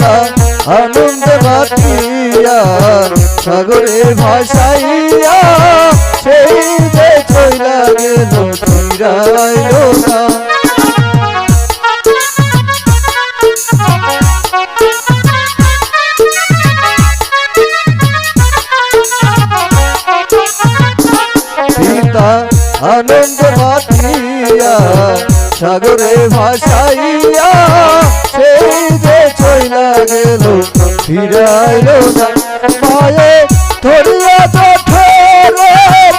পিতা আনন্দে মাতিয়া সাগরে ভাসাইয়া সেই যে চইলা গেল আনন্দ মাতিয়া সাগরে ভাসাইয়া চইলা গেল ফিরাইল না। মায়ে ধরিয়া চোখে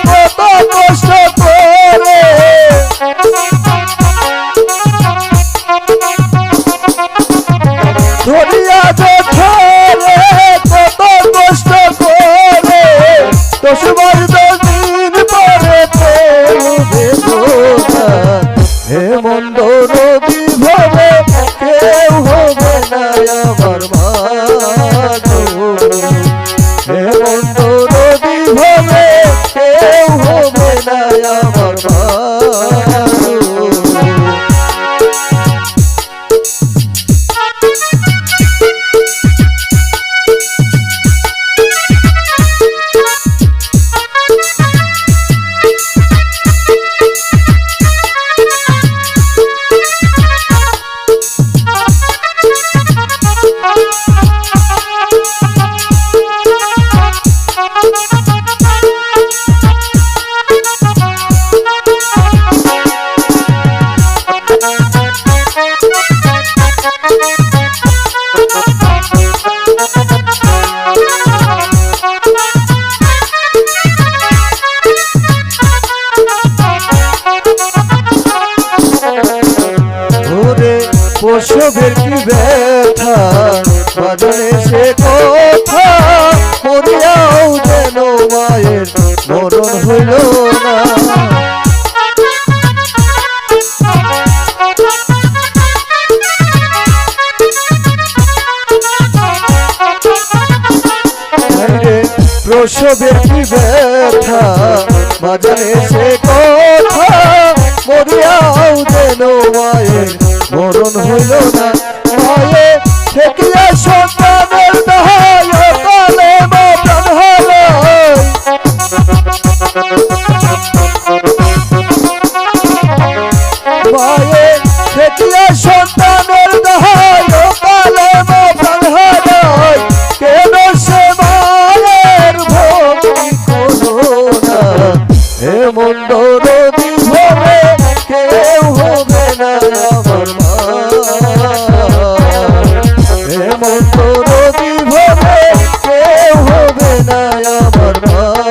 কত কষ্ট করে। ধরিয়া চোখে কত কষ্ট হে মন্দ নদী ভবে, কেউ হবে না আমার মাগো হে মন্দ নদী ভবে কেউ হবে না আমার প্রসবের কি ব্যথা? বাজারে সে কথা মরিয়াও যেন মায়ের মরণ হইল না। প্রসবের কি ব্যথা? বাজারে সে কথা মরিয়াও যেন মায়ের মন হইল না। ভয়ে সে সন্তানের ভয়ে সন্তানের আমার মন হবে না আমার মা